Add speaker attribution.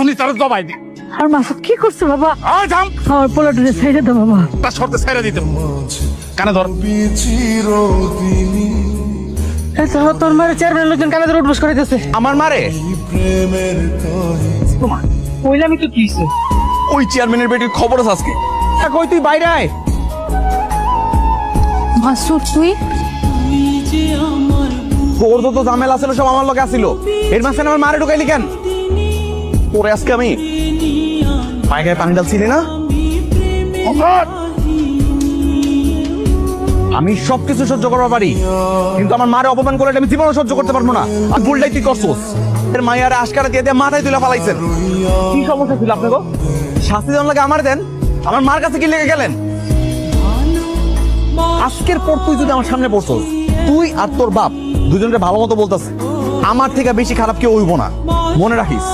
Speaker 1: এখনই তারা দবাই দি
Speaker 2: আর মাসুদ কি করছে বাবা?
Speaker 1: আয় থাম।
Speaker 2: আমার পোলাটুরে ছেড়ে দাও বাবা।
Speaker 1: তার শর্তে দিতে কানে ধর।
Speaker 2: এছাড়া তোর মারে চেয়ারম্যান লোকজন কানে ধরে উঠবস করে দিয়েছে
Speaker 3: আমার মারে?
Speaker 2: কইলামই তো কি?
Speaker 3: ওই চেয়ারম্যানের বেটির খবর আছে আজকে। কই তুই বাইরে আয়।
Speaker 4: মাসুদ তুই?
Speaker 3: তোর তো তো ঝামেলা ছিল সব আমার লোকে আসছিল এর মাঝখানে আমার মারে ঢুকাইলি কেন? তোরে আজকে আমি পায়ে গায়ে পানি ডালছিলি না আমি সবকিছু সহ্য করতে পারি কিন্তু আমার মারে অপমান করে আমি জীবনও সহ্য করতে পারব না। আর ভুলটাই তুই করছোস। এর মায়ের আশকারা দিয়ে দিয়ে মাথায় তুলে ফালাইছেন। কি সমস্যা ছিল আপনাকে? শাস্তি দেওয়ার লাগে আমার দেন। আমার মার কাছে কি লেগে গেলেন? আজকের পর তুই যদি আমার সামনে পড়ছস তুই আর তোর বাপ দুজনকে ভালো মতো বলতেছে আমার থেকে বেশি খারাপ কেউ হইব না। মনে রাখিস।